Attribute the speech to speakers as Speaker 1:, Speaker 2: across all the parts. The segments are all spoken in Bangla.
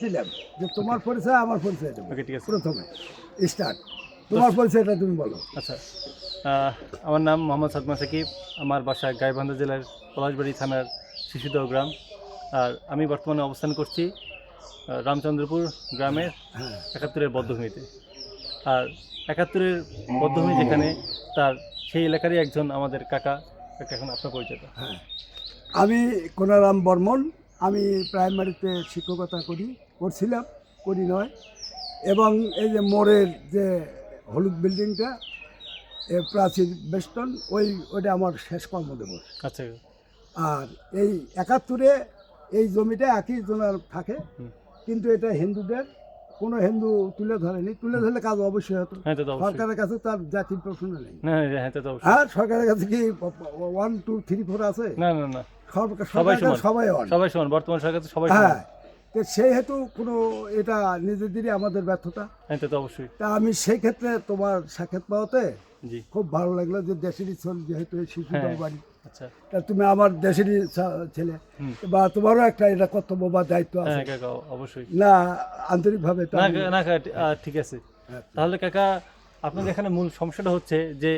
Speaker 1: ছিলাম। যে তোমার পরিচয় আমার পরিচয় দেবো।
Speaker 2: ওকে ঠিক আছে।
Speaker 1: প্রথমে স্টার্ট তোমার পরিচয়টা তুমি বলো।
Speaker 2: আচ্ছা। আমার নাম মোহাম্মদ সাদমা সাকিব। আমার বাসা গাইবান্ধা জেলার পলাশবাড়ি থানার শিশুদহ গ্রাম। আর আমি বর্তমানে অবস্থান করছি রামচন্দ্রপুর গ্রামের
Speaker 1: হ্যাঁ।
Speaker 2: একাত্তরের বদ্ধভূমিতে। আর একাত্তরের বদ্ধভূমি যেখানে তার সেই এলাকারই একজন আমাদের কাকা এখন আপনার পরিচয়টা
Speaker 1: হ্যাঁ। আমি কোনারাম বর্মন আমি প্রাইমারিতে শিক্ষকতা করি করছিলাম করি নয়। এবং এই যে মোড়ের যে হলুদ বিল্ডিংটা এ প্রাচীর বেষ্টন ওই ওটা আমার শেষ কর্মদিবস।
Speaker 2: আচ্ছা।
Speaker 1: আর এই একাত্তরে এই জমিটা একই জনের থাকে কিন্তু এটা হিন্দুদের কোনো হিন্দু তুলে ধরেনি। তুলে ধরলে কাজ অবশ্যই হতো।
Speaker 2: হ্যাঁ
Speaker 1: সরকারের কাছে তার জাতির প্রশ্ন নেই।
Speaker 2: হ্যাঁ
Speaker 1: সরকারের কাছে কি ওয়ান টু থ্রি ফোর আছে?
Speaker 2: না না না। সবাই সমান।
Speaker 1: সবাই
Speaker 2: সবাই সমান। বর্তমান সরকার সবাই
Speaker 1: হ্যাঁ। তো সেই হেতু কোনো এটা নিজেদেরই আমাদের ব্যর্থতা।
Speaker 2: হ্যাঁ তো অবশ্যই।
Speaker 1: তা আমি সেই ক্ষেত্রে তোমার সাক্ষাৎ পাওয়াতে খুব ভালো লাগল যে দেশেরই ছোট যেহেতু শিশুদের
Speaker 2: হ্যাঁ।
Speaker 1: বাড়ি
Speaker 2: আচ্ছা।
Speaker 1: তা তুমি আমার দেশেরই ছেলে। বা তোমারও একটা এটা কর্তব্য বা দায়িত্ব আছে।
Speaker 2: হ্যাঁ কাকা অবশ্যই।
Speaker 1: না আন্তরিকভাবে
Speaker 2: না ঠিক আছে।
Speaker 1: হ্যাঁ।
Speaker 2: তাহলে কাকা আপনাদের এখানে মূল সমস্যাটা হচ্ছে যে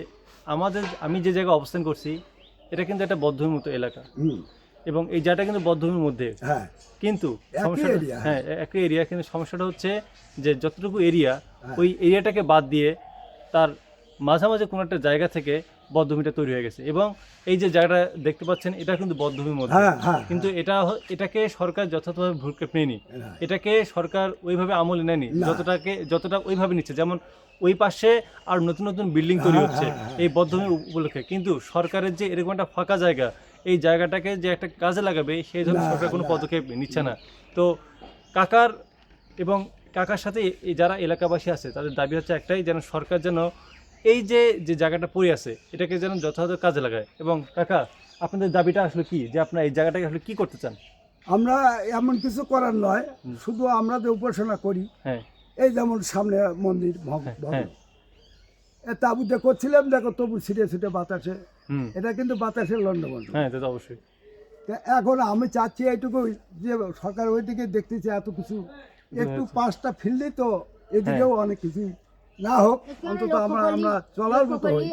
Speaker 2: আমাদের আমি যে জায়গায় অবস্থান করছি এটা কিন্তু একটা বদ্ধভূমির মতো এলাকা। এবং এই জায়গাটা কিন্তু বদ্ধভূমির মধ্যে।
Speaker 1: হ্যাঁ।
Speaker 2: কিন্তু সমস্যাটা হ্যাঁ একই এরিয়া কিন্তু সমস্যাটা হচ্ছে যে যতটুকু এরিয়া
Speaker 1: হ্যাঁ।
Speaker 2: ওই এরিয়াটাকে বাদ দিয়ে তার মাঝামাঝি কোনো একটা জায়গা থেকে বদ্ধভূমিটা তৈরি হয়ে গেছে। এবং এই যে জায়গাটা দেখতে পাচ্ছেন এটা কিন্তু বদ্ধভূমির মধ্যে।
Speaker 1: হ্যাঁ হ্যাঁ
Speaker 2: কিন্তু এটা এটাকে সরকার যথাযথভাবে ভূক্ষেপ নেয়নি।
Speaker 1: হ্যাঁ।
Speaker 2: এটাকে সরকার ওইভাবে আমলে নেয়নি। যতটাকে যতটা ওইভাবে নিচ্ছে। যেমন ওই পাশে আর নতুন নতুন বিল্ডিং তৈরি
Speaker 1: হ্যাঁ,
Speaker 2: হচ্ছে
Speaker 1: হ্যাঁ, হ্যাঁ।
Speaker 2: এই বদ্ধভূমি উপলক্ষে। কিন্তু সরকারের যে এরকম একটা ফাঁকা জায়গা এই জায়গাটাকে যে একটা কাজে লাগাবে সেই
Speaker 1: না,
Speaker 2: সরকার কোনো পদক্ষেপ নিচ্ছে না। তো কাকার এবং কাকার সাথে এই যারা এলাকাবাসী আছে তাদের দাবি হচ্ছে একটাই যেন সরকার যেন এই যে যে জায়গাটা পড়ে আছে এটাকে যেন যথাযথ কাজে লাগায়। এবং কাকা আপনাদের দাবিটা আসলে কি? যে আপনারা এই জায়গাটাকে আসলে কি করতে চান?
Speaker 1: আমরা এমন কিছু করার নয় শুধু আমরা যে উপাসনা করি
Speaker 2: হ্যাঁ।
Speaker 1: এই যেমন সামনে মন্দির
Speaker 2: হ্যাঁ,
Speaker 1: ভবন।
Speaker 2: হ্যাঁ।
Speaker 1: তাবুতে করছিলাম দেখো তবু ছিটে ছিটে বাতাসে। এটা কিন্তু বাতাসের লন্ডভন্ড
Speaker 2: হ্যাঁ এটা অবশ্যই।
Speaker 1: এখন আমি চাচ্ছি এইটুকুই যে সরকার ওইদিকে দেখতেছে এত কিছু। একটু পাঁচটা ফিরলেই তো এদিকেও। অনেক কিছু না হোক অন্তত আমরা আমরা চলার মতো হই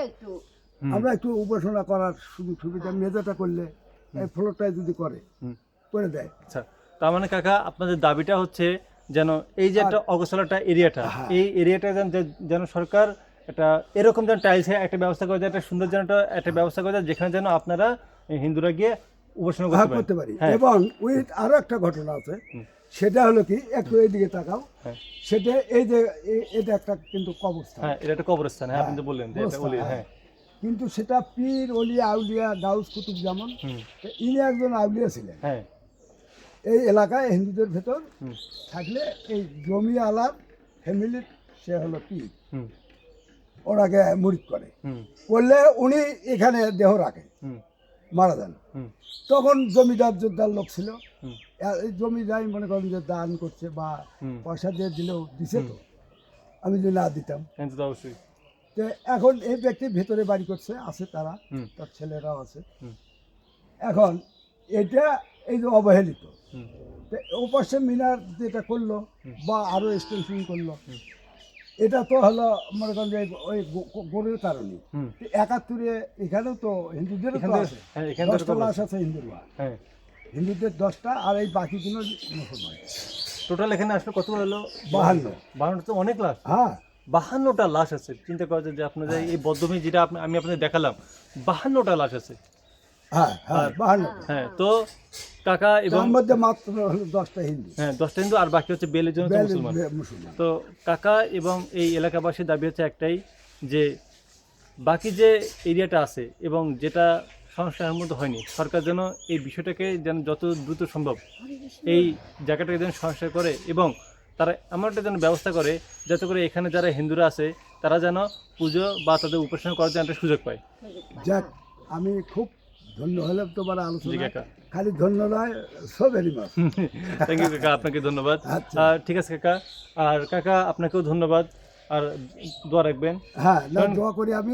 Speaker 1: আমরা একটু উপাসনা করার সুযোগ সুবিধা মেজাটা করলে এই ফ্লোরটাই যদি করে
Speaker 2: হুম।
Speaker 1: করে দেয়।
Speaker 2: আচ্ছা তার মানে কাকা আপনাদের দাবিটা হচ্ছে যেন এই যে একটা অগোছালাটা এরিয়াটা
Speaker 1: হ্যাঁ।
Speaker 2: এই এরিয়াটা যেন যেন সরকার একটা এরকম যেন টাইলসে একটা ব্যবস্থা করে দেয় একটা সুন্দর যেন একটা- একটা ব্যবস্থা করে দেয় যেখানে যেন আপনারা হিন্দুরা গিয়ে উপাসনা করতে
Speaker 1: পারি।
Speaker 2: হ্যাঁ।
Speaker 1: এবং উইথ আরও একটা ঘটনা আছে। সেটা হলো কি একটু এইদিকে তাকাও।
Speaker 2: হ্যাঁ।
Speaker 1: সেটা এই যে এটা একটা কিন্তু কবরস্থান।
Speaker 2: হ্যাঁ এটা একটা কবরস্থান হ্যাঁ আপনি তো বললেন যে এটা বলি
Speaker 1: হ্যাঁ।
Speaker 2: হ্যাঁ।
Speaker 1: কিন্তু সেটা পীর অলিয়া আউলিয়া গাউস কুতুব যেমন তো ইনি একজন আউলিয়া ছিলেন।
Speaker 2: হ্যাঁ।
Speaker 1: এই এলাকায় হিন্দুদের ভেতর থাকলে এই জমি আলার ফ্যামিলির সে হলো পীর। ওনাকে মুরিদ করে। করলে উনি এখানে দেহ রাখে।
Speaker 2: হুম।
Speaker 1: মারা যান। তখন জমিদার যোদ্ধার লোক ছিল। এই জমিদার মনে করেন যে দান করছে বা পয়সা দিয়ে দিলেও দিছে তো। আমি যদি না দিতাম।
Speaker 2: হ্যাঁ তো
Speaker 1: এখন এই ব্যক্তি ভেতরে বাড়ি করছে আছে তারা তার ছেলেরাও আছে। এখন এটা এই যে অবহেলিত। ওপাশে মিনার যেটা করল বা আরও এক্সটেনশন করল। এটা তো হলো মনে করেন যে ওই গরুর কারণে। একাত্তরে এখানেও তো হিন্দুদের
Speaker 2: হ্যাঁ
Speaker 1: দশটা লাশ আছে হিন্দুর
Speaker 2: হ্যাঁ।
Speaker 1: হিন্দুদের দশটা আর এই বাকিগুলো মুসলমান।
Speaker 2: টোটাল এখানে আসলে কত হলো?
Speaker 1: বাহান্ন।
Speaker 2: বাহান্ন তো অনেক লাশ।
Speaker 1: হ্যাঁ।
Speaker 2: বাহান্নটা লাশ আছে। চিন্তা করা যায় যে আপনাদের এই বদ্ধভূমি যেটা আমি আপনাদের দেখালাম বাহান্নটা লাশ আছে।
Speaker 1: হ্যাঁ হ্যাঁ বাহান্ন।
Speaker 2: হ্যাঁ তো কাকা এবং
Speaker 1: তার মধ্যে মাত্র হলো দশটা হিন্দু।
Speaker 2: হ্যাঁ দশটা হিন্দু আর বাকি হচ্ছে বেলের জন্য
Speaker 1: বেল-
Speaker 2: মুসলমান।
Speaker 1: বে- মুসলমান।
Speaker 2: তো কাকা এবং এই এলাকাবাসীর দাবি হচ্ছে একটাই যে বাকি যে এরিয়াটা আছে এবং যেটা সংস্কারের মধ্যে হয়নি সরকার যেন এই বিষয়টাকে যেন যত দ্রুত সম্ভব এই জায়গাটাকে যেন সংস্কার করে এবং তারা এমন একটা যেন ব্যবস্থা করে যাতে করে এখানে যারা হিন্দুরা আছে তারা যেন পুজো বা তাদের উপাসনা করার জন্য একটা সুযোগ পায়।
Speaker 1: যাক আমি খুব ধন্য হলাম তোমার আলোচনা খালি ধন্য নয় সো ভেরি
Speaker 2: থ্যাংক ইউ কাকা আপনাকে ধন্যবাদ।
Speaker 1: আচ্ছা।
Speaker 2: ঠিক আছে কাকা আর কাকা আপনাকেও ধন্যবাদ। আর দোয়া রাখবেন।
Speaker 1: হ্যাঁ না দোয়া করি আমি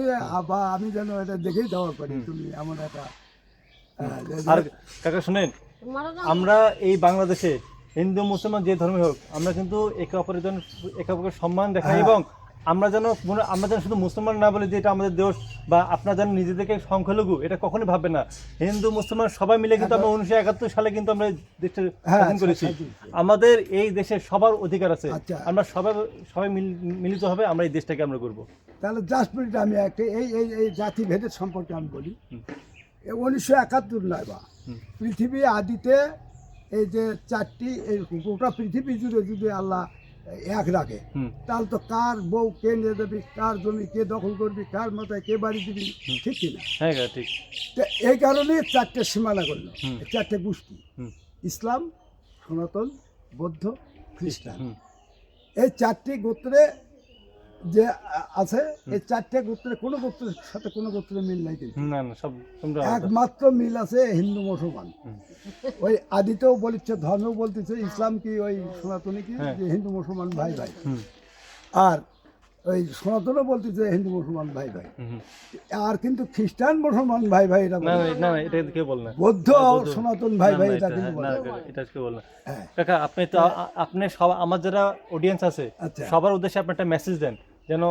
Speaker 1: বা আমি যেন এটা দেখেই দেওয়া করি তুমি এমন একটা
Speaker 2: আর কাকা শুনেন আমরা এই বাংলাদেশে হিন্দু মুসলমান যে ধর্মই হোক আমরা কিন্তু একে অপরের জন্য একে অপরকে সম্মান দেখাই
Speaker 1: হ্যাঁ।
Speaker 2: এবং আমরা যেন আমরা যেন শুধু মুসলমান না বলি যে এটা আমাদের দোষ বা আপনারা যেন নিজেদেরকে সংখ্যালঘু এটা কখনোই ভাববে না। হিন্দু মুসলমান সবাই মিলে কিন্তু আমরা উনিশশো একাত্তর সালে কিন্তু আমরা এই দেশটা
Speaker 1: হ্যাঁ,
Speaker 2: স্বাধীন করেছি। আমাদের এই দেশে সবার অধিকার আছে।
Speaker 1: আচ্ছা।
Speaker 2: আমরা সবাই সবাই মিল- মিলিত হবে আমরা এই দেশটাকে আমরা করব।
Speaker 1: তাহলে জাস্ট মিনিট আমি একটা এই এই এই জাতিভেদের সম্পর্কে আমি বলি। উনিশশো একাত্তর নয় বা। পৃথিবী আদিতে এই যে চারটি এই গোটা পৃথিবী জুড়ে যদি আল্লাহ এক রাখে তাহলে তো কার বউ কে নিয়ে দেবি কার জমি কে দখল করবি কার মাথায় কে বাড়ি দিবি ঠিক কিনা?
Speaker 2: হ্যাঁ ঠিক।
Speaker 1: তো এই কারণে চারটে সীমানা করল চারটে গোষ্ঠী। ইসলাম সনাতন বৌদ্ধ খ্রিস্টান। এই চারটি গোত্রে যে আছে এই চারটে গোত্রে কোনো গোত্রের সাথে কোনো গোত্রের মিল নাই কিন্তু।
Speaker 2: না না সব তোমরা
Speaker 1: একমাত্র মিল আছে হিন্দু মুসলমান। ওই আদিতেও বলিচ্ছে ধর্মেও বলতেছে ইসলাম কি ওই সনাতনী কি?
Speaker 2: হ্যাঁ।
Speaker 1: যে হিন্দু মুসলমান ভাই ভাই। আর ওই সনাতনও বলতেছে হিন্দু মুসলমান ভাই ভাই। আর কিন্তু খ্রিস্টান মুসলমান ভাই ভাই এটা
Speaker 2: না এটা কেউ বল না।
Speaker 1: বৌদ্ধ
Speaker 2: হ্যাঁ।
Speaker 1: সনাতন ভাই ভাই এটা কিন্তু বলে।
Speaker 2: এটা কেউ বল না।
Speaker 1: হ্যাঁ।
Speaker 2: কাকা আপনি তো আপনি সব আমার যারা অডিয়েন্স আছে
Speaker 1: আচ্ছা।
Speaker 2: সবার উদ্দেশ্যে আপনি একটা মেসেজ দেন। যেন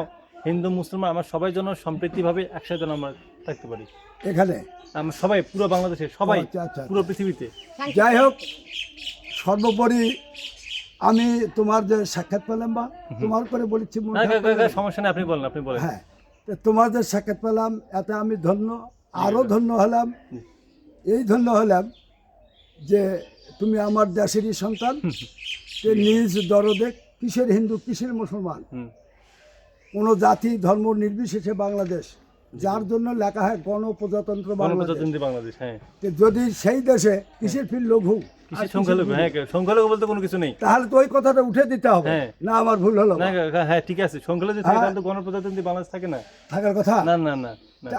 Speaker 2: হিন্দু মুসলমান আমার সবাই যেন সম্প্রীতিভাবে একসাথে যেন আমরা থাকতে পারি।
Speaker 1: এখানে?
Speaker 2: আমরা সবাই পুরো বাংলাদেশে সবাই
Speaker 1: আচ্ছা, আচ্ছা,
Speaker 2: পুরো পৃথিবীতে।
Speaker 1: যাই হোক সর্বোপরি আমি তোমার যে সাক্ষাৎ পেলাম বা তোমার করে বলেছি?
Speaker 2: সমস্যা নেই আপনি বলেন আপনি বলেন।
Speaker 1: হ্যাঁ তোমার যে সাক্ষাৎ পেলাম এতে আমি ধন্য আরও ধন্য হলাম। এই ধন্য হলাম যে তুমি আমার দেশেরই সন্তান যে নিজ দরদে কিসের হিন্দু কিসের মুসলমান? কোনো জাতি ধর্ম নির্বিশেষে বাংলাদেশ যার জন্য লেখা হয় গণপ্রজাতন্ত্র বাংলাদেশ।
Speaker 2: হ্যাঁ।
Speaker 1: যদি সেই দেশে কিসের ফির লঘু?
Speaker 2: সংখ্যালঘু? হ্যাঁ সংখ্যালঘু বলতে কোনো কিছু নেই।
Speaker 1: তাহলে তো ওই কথাটা উঠে দিতে হবে
Speaker 2: হ্যাঁ।
Speaker 1: না আমার ভুল হলো।
Speaker 2: হ্যাঁ ঠিক আছে সংখ্যালঘু থাকে। তাহলে তো গণপ্রজাতন্ত্রী বাংলাদেশ থাকে না।
Speaker 1: থাকার কথা?
Speaker 2: না না না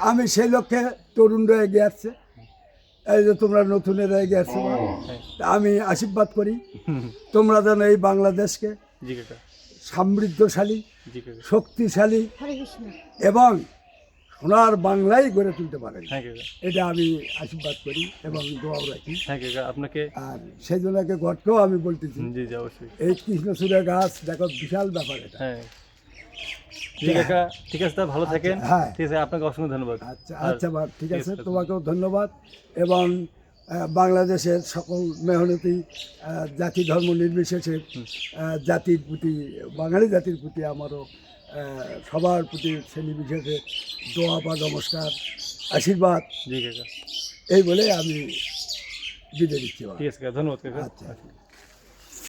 Speaker 1: আমি সেই লক্ষ্যে তরুণরা এগিয়ে আসছে। এই যে তোমরা নতুনেরা এগিয়ে আসছে। আমি আশীর্বাদ করি। তোমরা যেন এই বাংলাদেশকে
Speaker 2: জি
Speaker 1: সমৃদ্ধশালী শক্তিশালী এবং সোনার বাংলাই গড়ে তুলতে পারেন।
Speaker 2: হ্যাঁ
Speaker 1: এটা আমি আশীর্বাদ করি এবং দোয়াও রাখি।
Speaker 2: হ্যাঁ আপনাকে
Speaker 1: আর সেই জন্যকে গঠকেও আমি বলতেছি।
Speaker 2: হুম, জি জি অবশ্যই।
Speaker 1: এই কৃষ্ণচূড়া গাছ দেখো বিশাল ব্যাপার এটা।
Speaker 2: হ্যাঁ। ঠিক আছে তা ভালো থাকেন।
Speaker 1: হ্যাঁ।
Speaker 2: ঠিক আছে আপনাকে অসংখ্য ধন্যবাদ।
Speaker 1: আচ্ছা আচ্ছা ঠিক আছে। তোমাকেও ধন্যবাদ। এবং বাংলাদেশের সকল মেহনতি জাতি ধর্ম নির্বিশেষে জাতির প্রতি বাঙালি জাতির প্রতি আমারও সবার প্রতি শ্রেণীবিশেষে দোয়া বা নমস্কার আশীর্বাদ। এই বলে আমি বিদায় দিচ্ছি।
Speaker 2: ঠিক আছে ধন্যবাদ
Speaker 1: আচ্ছা।